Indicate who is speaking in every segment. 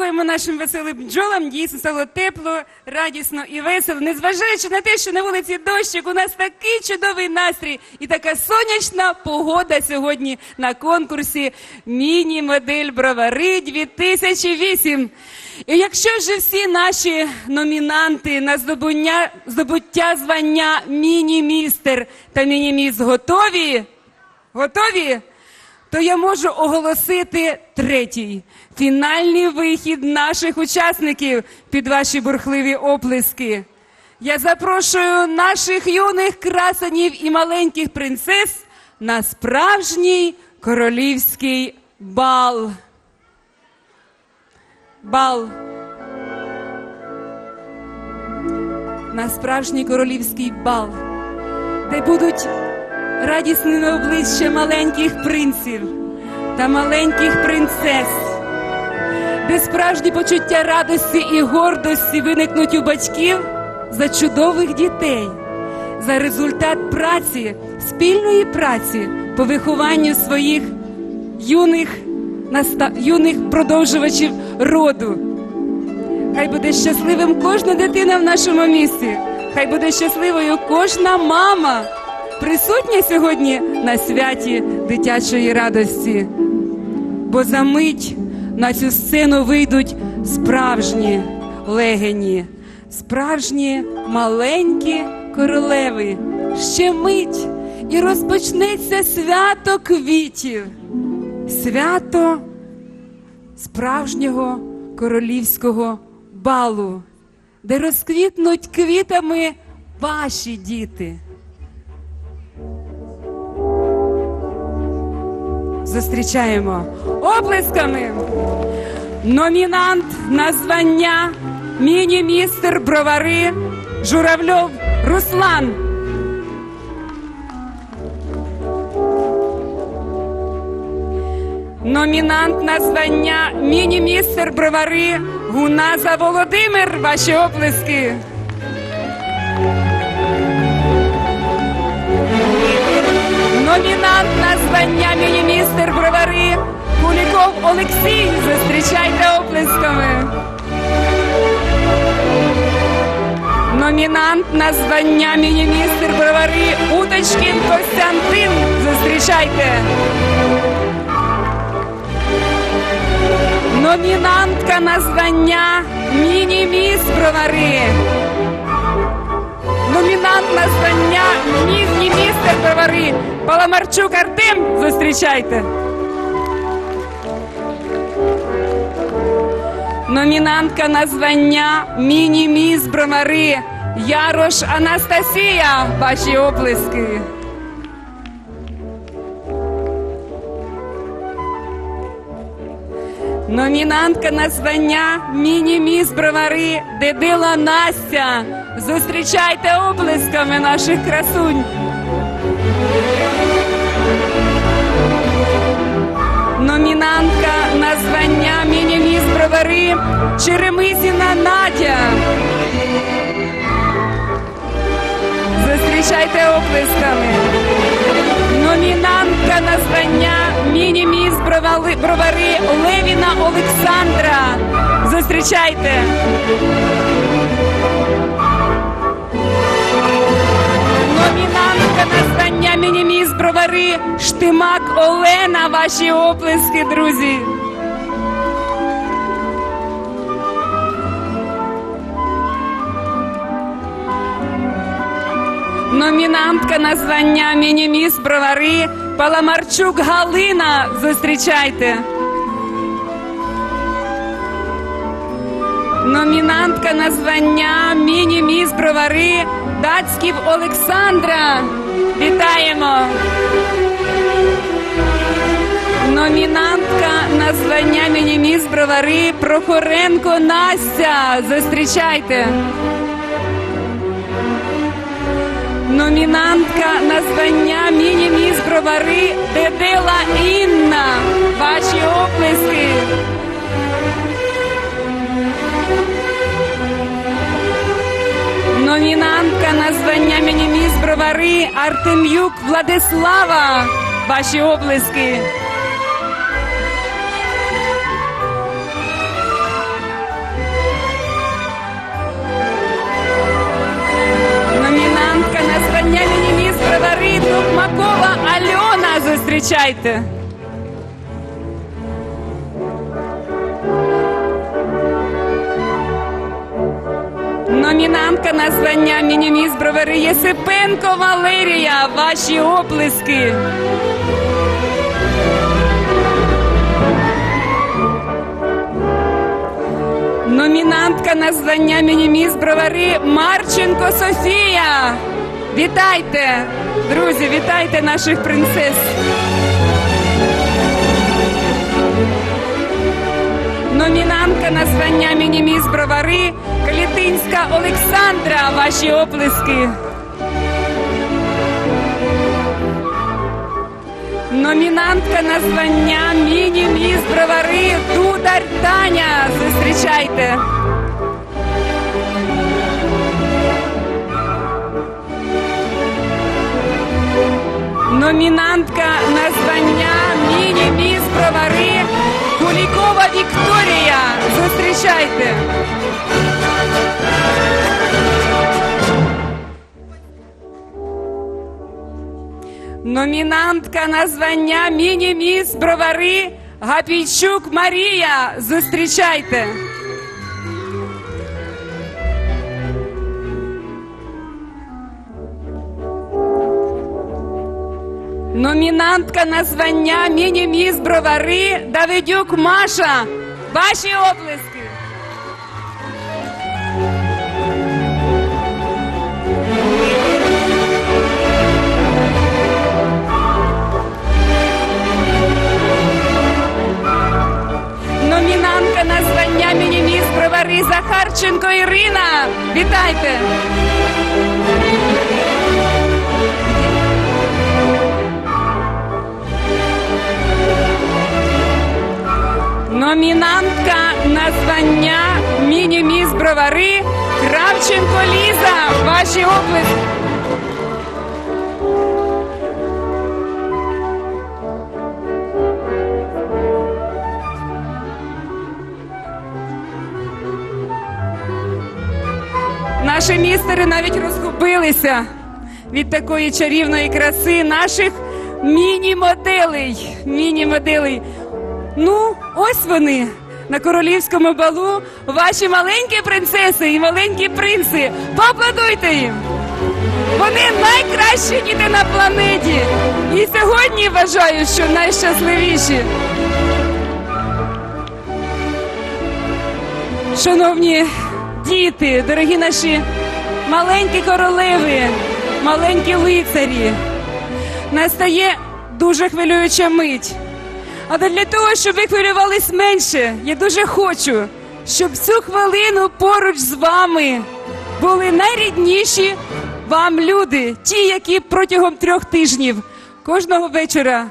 Speaker 1: Дякуємо нашим веселим бджолам. Дійсно стало тепло, радісно і весело. Незважаючи на те, що на вулиці дощик, у нас такий чудовий настрій і така сонячна погода сьогодні на конкурсі Міні-модель Бровари 2008. І якщо вже всі наші номінанти на здобуття, здобуття звання міні-містер та міні-міс готові, готові? То я можу оголосити третій фінальний вихід наших учасників під ваші бурхливі оплески. Я запрошую наших юних красанів і маленьких принцес на справжній королівський бал. Бал. На справжній королівський бал, де будуть радісними обличчя маленьких принців та маленьких принцес, де справжні почуття радості і гордості виникнуть у батьків за чудових дітей, за результат праці, спільної праці по вихованню своїх юних, наста... юних продовжувачів роду. Хай буде щасливим кожна дитина в нашому місті. Хай буде щасливою кожна мама, присутня сьогодні на святі дитячої радості. Бо за мить на цю сцену вийдуть справжні легені, справжні маленькі королеви. Ще мить і розпочнеться свято квітів, свято справжнього королівського балу, де розквітнуть квітами ваші діти. Зустрічаємо оплесками. Номінант на звання міні-містер бровари Журавльов Руслан. Номінант на звання міні-містер бровари Гуназа Володимир. Ваші оплески. Номінант на звання міні-містер бровари Куліков Олексій. Зустрічайте оплесками. Номінант на звання міні-містер бровари Уточкін Костянтин. Зустрічайте. Номінантка на звання міні-міс бровари. Номінант на звання міні-містер бровари Паламарчук Артем. Зустрічайте. Номінантка на звання міні-міс Бромари Ярош Анастасія. Ваші оплески. Номінантка на звання міні-міс бровари Дедила Настя. Зустрічайте оплесками наших красунь. Номінантка на звання міні-міс бровари Черемисіна Надя. Зустрічайте оплесками. Бровари Левіна Олександра. Зустрічайте. Номінантка на звання міні-міс бровари Штимак Олена. Ваші оплески, друзі. Номінантка на звання міні-міс бровари Паламарчук Галина. Зустрічайте. Номінантка на звання міні-міс бровари Дацьків Олександра. Вітаємо. Номінантка на звання міні-міс бровари Прохоренко Настя. Зустрічайте. Номінантка на звання міні-міс бровари Дедела Інна. Ваші оплески. Номінантка на звання міні-міс бровари Артем'юк Владислава. Ваші оплески. Зустрічайте. Номінантка на звання мініміс бровари Єсипенко Валерія. Ваші оплески. Номінантка на звання мініміс бровари Марченко Софія. Вітайте, друзі, вітайте наших принцес. Номінантка на звання мініміс бровари Калітинська Олександра. Ваші оплески. Номінантка на звання мініміс бровари Дудар Таня. Зустрічайте. Номінантка на звання мініміс бровари Кулікова Вікторія. Зустрічайте. Номінантка на звання мініміс бровари Гапійчук Марія. Зустрічайте. Номінантка на звання мініміс бровари Давидюк Маша. Ваші оплески. Номінантка на звання мініміс бровари Захарченко Ірина. Вітайте. Номінантка на звання мініміс бровари Кравченко Ліза. Ваші оплески. Наші містери навіть розгубилися від такої чарівної краси наших міні-моделей. Міні-моделей. Ну, ось вони на королівському балу. Ваші маленькі принцеси і маленькі принци. Поаплодуйте їм. Вони найкращі діти на планеті. І сьогодні вважаю, що найщасливіші. Шановні діти, дорогі наші маленькі королеви, маленькі лицарі, настає дуже хвилююча мить. Але для того, щоб ви хвилювались менше, я дуже хочу, щоб цю хвилину поруч з вами були найрідніші вам люди, ті, які протягом трьох тижнів кожного вечора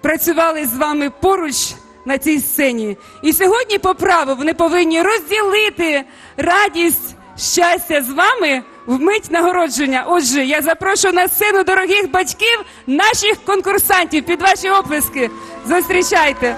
Speaker 1: працювали з вами поруч на цій сцені. І сьогодні по праву вони повинні розділити радість, щастя з вами в мить нагородження. Отже, я запрошую на сцену дорогих батьків наших конкурсантів під ваші оплески. Зустрічайте.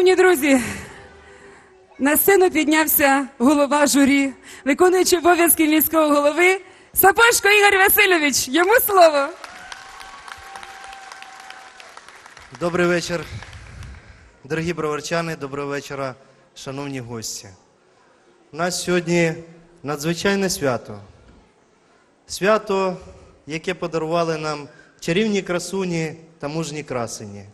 Speaker 1: Шановні друзі, на сцену піднявся голова журі, виконуючий обов'язки міського голови Сапожко Ігор Васильович. Йому слово.
Speaker 2: Добрий вечір, дорогі броварчани, доброго вечора, шановні гості. У нас сьогодні надзвичайне свято. Свято, яке подарували нам чарівні красуні та мужні красені.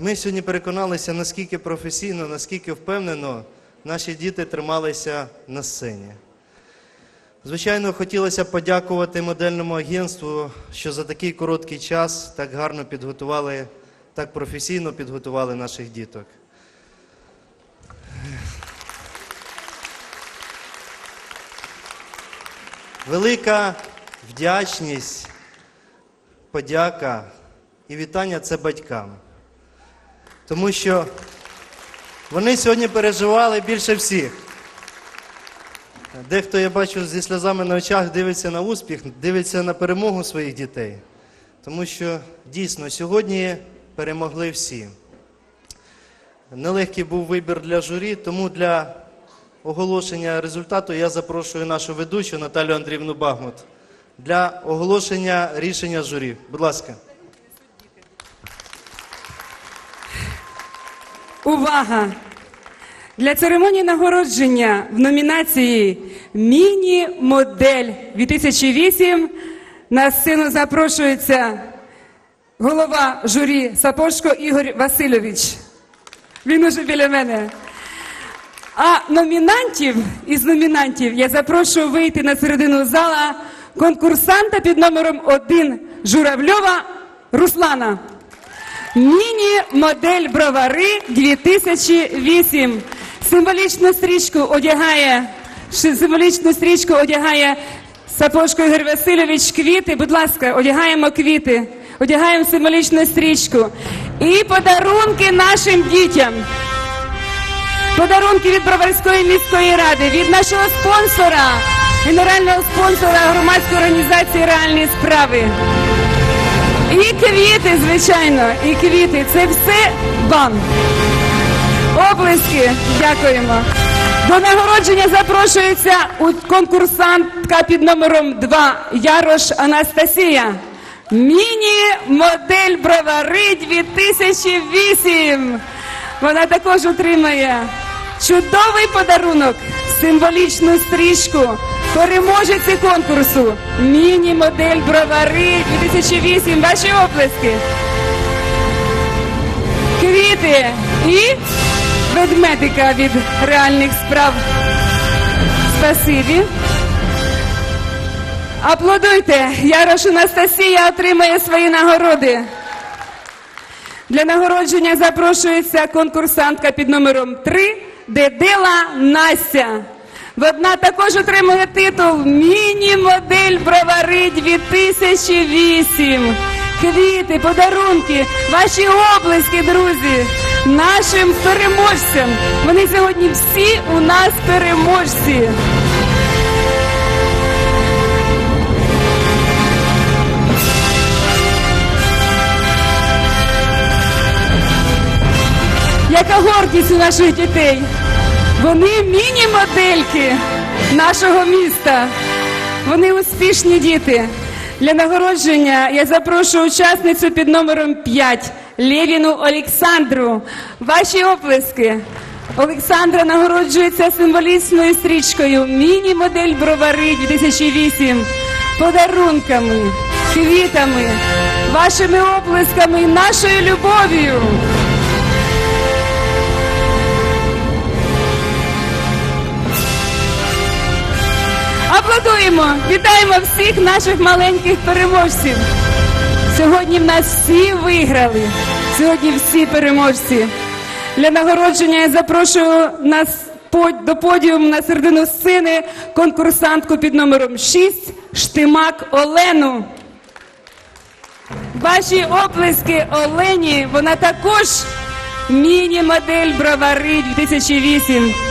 Speaker 2: Ми сьогодні переконалися, наскільки професійно, наскільки впевнено наші діти трималися на сцені. Звичайно, хотілося б подякувати модельному агентству, що за такий короткий час так гарно підготували, так професійно підготували наших діток. Велика вдячність, подяка і вітання це батькам. Тому що вони сьогодні переживали більше всіх. Дехто, я бачу, зі сльозами на очах дивиться на успіх, дивиться на перемогу своїх дітей. Тому що дійсно сьогодні перемогли всі. Нелегкий був вибір для журі, тому для оголошення результату я запрошую нашу ведучу Наталю Андріївну Багмут для оголошення рішення журі. Будь ласка.
Speaker 1: Увага! Для церемонії нагородження в номінації Міні-модель 2008 на сцену запрошується голова журі Сапожко Ігор Васильович. Він уже біля мене. А номінантів із номінантів я запрошую вийти на середину зала конкурсанта під номером 1 Журавльова Руслана. Міні-модель бровари 2008. Символічну стрічку одягає символічну стрічку одягає Сапожко Ігор Васильович квіти. Будь ласка, одягаємо квіти, одягаємо символічну стрічку. І подарунки нашим дітям. Подарунки від Броварської міської ради, від нашого спонсора, генерального спонсора громадської організації реальні справи. І квіти, звичайно, і квіти. Це все вам. Облиски, дякуємо. До нагородження запрошується конкурсантка під номером 2 Ярош Анастасія. Міні-модель бровари 2008. Вона також отримає чудовий подарунок, символічну стрічку. Переможеці конкурсу. Міні-модель бровари 2008. Ваші оплески. Квіти і ведмедика від реальних справ. Спасибі. Аплодуйте. Ярош Анастасія отримає свої нагороди. Для нагородження запрошується конкурсантка під номером 3 Дедела Настя. Вона також отримує титул Міні-модель бровари 2008. Квіти, подарунки, ваші облиски, друзі, нашим переможцям. Вони сьогодні всі у нас переможці. Яка гордість у наших дітей? Вони міні-модельки нашого міста. Вони успішні діти. Для нагородження я запрошую учасницю під номером 5 Лєвіну Олександру. Ваші оплески. Олександра нагороджується символічною стрічкою Міні-модель бровари 2008 подарунками, квітами, вашими оплесками і нашою любов'ю. Аплодуємо! Вітаємо всіх наших маленьких переможців. Сьогодні нас всі виграли. Сьогодні всі переможці. Для нагородження я запрошую нас до подіуму на середину сцени конкурсантку під номером 6 Штимак Олену. Ваші оплески Олені, вона також міні-модель бровари 2008.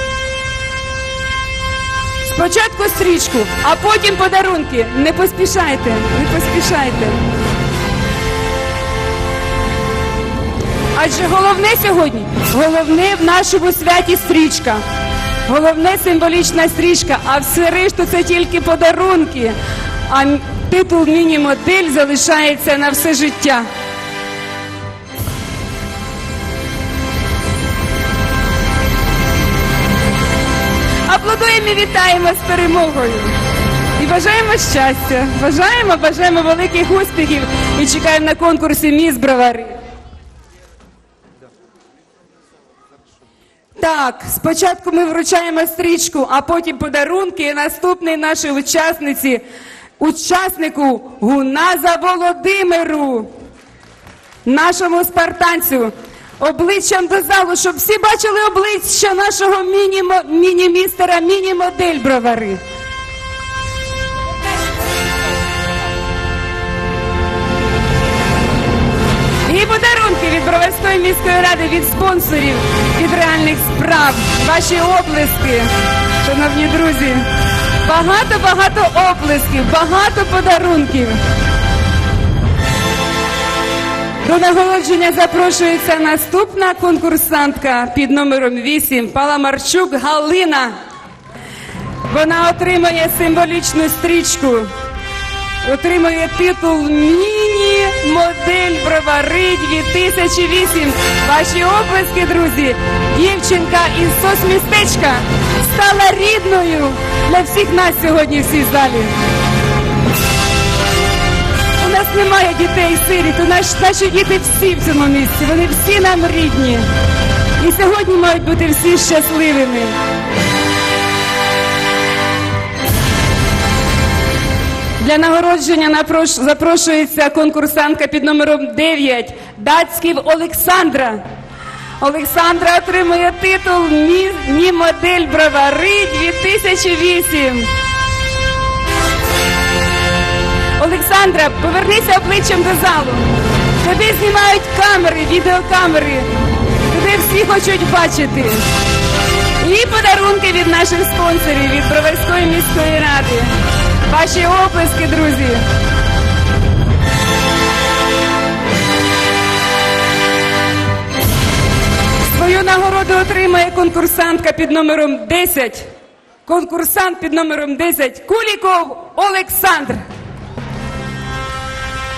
Speaker 1: Спочатку стрічку, а потім подарунки. Не поспішайте, не поспішайте. Адже головне сьогодні, головне в нашому святі стрічка. Головне символічна стрічка, а все решту це тільки подарунки. А титул міні-модель залишається на все життя. Аплодуємо і вітаємо з перемогою. І бажаємо щастя, бажаємо, бажаємо великих успіхів і чекаємо на конкурсі Міс Бровари. Так, спочатку ми вручаємо стрічку, а потім подарунки. І наступний нашій учасниці, учаснику Гуназа Володимиру, нашому спартанцю. Обличчям до залу, щоб всі бачили обличчя нашого міні-містера, міні-модель бровари. І подарунки від Броварської міської ради, від спонсорів, від реальних справ. Ваші оплески, шановні друзі. Багато-багато оплесків, багато подарунків. До нагородження запрошується наступна конкурсантка під номером 8 Паламарчук Галина. Вона отримає символічну стрічку, отримує титул Міні-модель Бровари 2008. Ваші оплески, друзі. Дівчинка із соцмістечка стала рідною для всіх нас сьогодні в цій залі. Нас немає дітей сиріт, у нас наші діти всі в цьому місці, вони всі нам рідні. І сьогодні мають бути всі щасливими. Для нагородження запрошується конкурсантка під номером 9 Дацьків Олександра. Олександра отримує титул «Мі, Мі модель Бровари 2008. Олександра, повернися обличчям до залу. Тебе знімають камери, відеокамери. Тебе всі хочуть бачити. І подарунки від наших спонсорів, від Броварської міської ради. Ваші оплески, друзі. Свою нагороду отримає конкурсантка під номером 10. Конкурсант під номером 10 Куліков Олександр.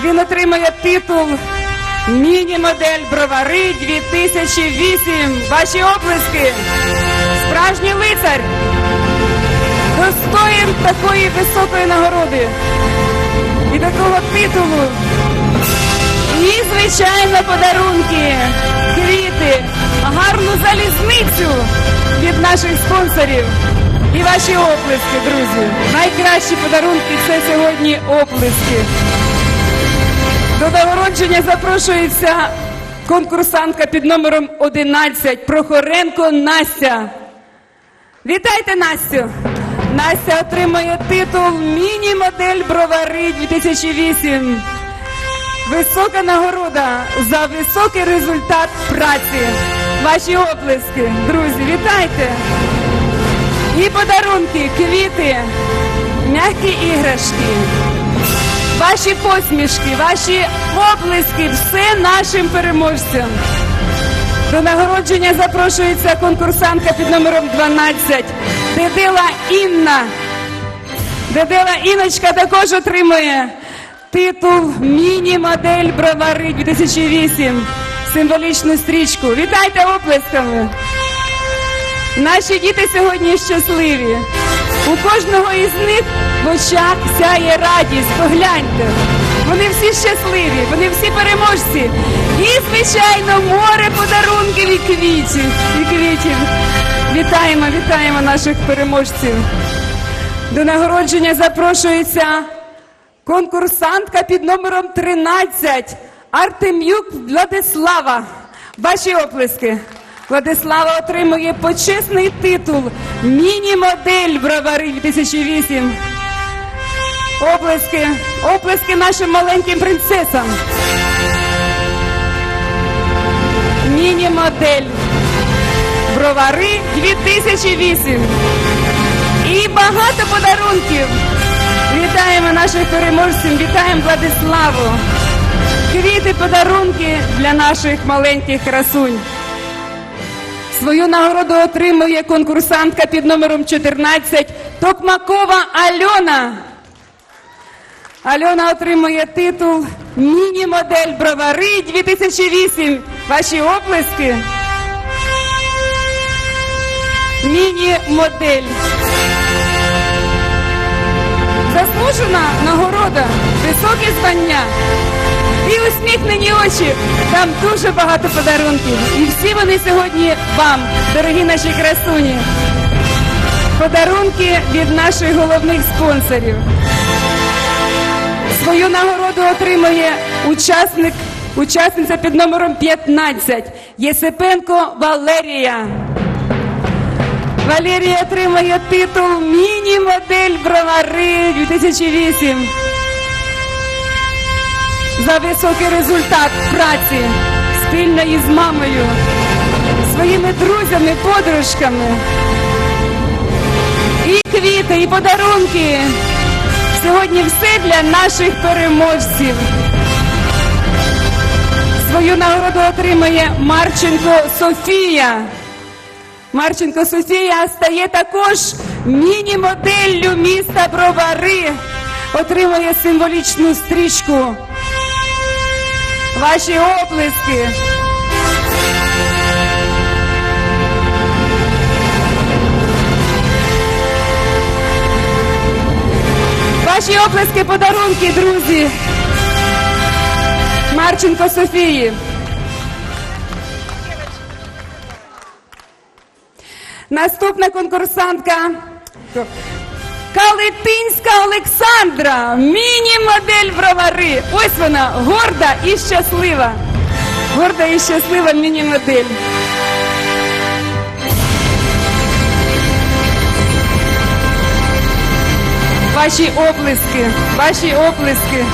Speaker 1: Він отримає титул Міні-модель Бровари 2008. Ваші оплески. Справжній лицар. Достоїн такої високої нагороди і такого титулу. І, звичайно, подарунки, квіти, гарну залізницю від наших спонсорів. І ваші оплески, друзі. Найкращі подарунки це сьогодні оплески. До нагородження запрошується конкурсантка під номером 11 Прохоренко Настя. Вітайте Настю! Настя отримує титул Міні-модель Бровари 2008. Висока нагорода за високий результат праці. Ваші оплески, друзі, вітайте! І подарунки, квіти, м'які іграшки. Ваші посмішки, ваші оплески, все нашим переможцям. До нагородження запрошується конкурсантка під номером 12 Дедила Інна. Дедила Іночка також отримує титул Міні-модель Бровари 2008. Символічну стрічку. Вітайте оплесками! Наші діти сьогодні щасливі. У кожного із них в очах сяє радість. Погляньте. Вони всі щасливі, вони всі переможці. І, звичайно, море подарунків і квітів. І квітів. Вітаємо, вітаємо наших переможців. До нагородження запрошується конкурсантка під номером 13 Артем'юк Владислава. Ваші оплески. Владислава отримує почесний титул Міні-модель Бровари 2008. Оплески, оплески нашим маленьким принцесам. Міні-модель Бровари 2008. І багато подарунків. Вітаємо наших переможців, вітаємо Владиславу. Квіти, подарунки для наших маленьких красунь. Свою нагороду отримує конкурсантка під номером 14 Токмакова Альона. Альона отримує титул Міні-модель Бровари 2008. Ваші оплески. Міні-модель. Заслужена нагорода, високі звання і усміхнені очі. Там дуже багато подарунків. І всі вони сьогодні вам, дорогі наші красуні. Подарунки від наших головних спонсорів. Свою нагороду отримує учасник, учасниця під номером 15 Єсипенко Валерія. Валерія отримує титул Міні-модель Бровари 2008 за високий результат праці, спільно із мамою, своїми друзями, подружками. І квіти, і подарунки. Сьогодні все для наших переможців. Свою нагороду отримає Марченко Софія. Марченко Софія стає також міні-моделлю міста Бровари. Отримує символічну стрічку. Ваші оплески. Ваші оплески, подарунки, друзі. Марченко Софії. Наступна конкурсантка Калитинська Олександра, міні-модель бровари. Ось вона, горда і щаслива. Горда і щаслива міні-модель. Ваші оплески, ваші оплески.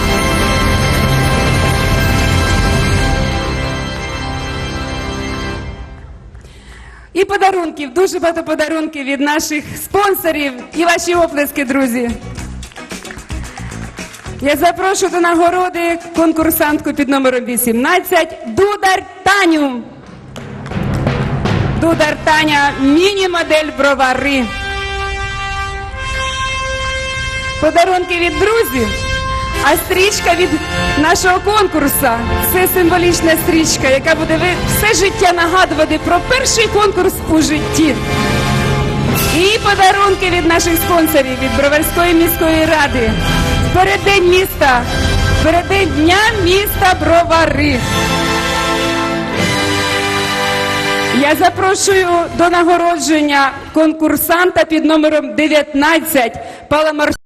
Speaker 1: І подарунків, дуже багато подарунків від наших спонсорів і ваші оплески, друзі. Я запрошую до нагороди конкурсантку під номером 18 Дудар Таню. Дудар Таня, міні-модель бровари. Подарунки від друзів, а стрічка від нашого конкурсу. Це символічна стрічка, яка буде все життя нагадувати про перший конкурс у житті. І подарунки від наших спонсорів від Броварської міської ради. Переддень міста, переддень дня міста Бровари. Я запрошую до нагородження конкурсанта під номером 19 Паламар.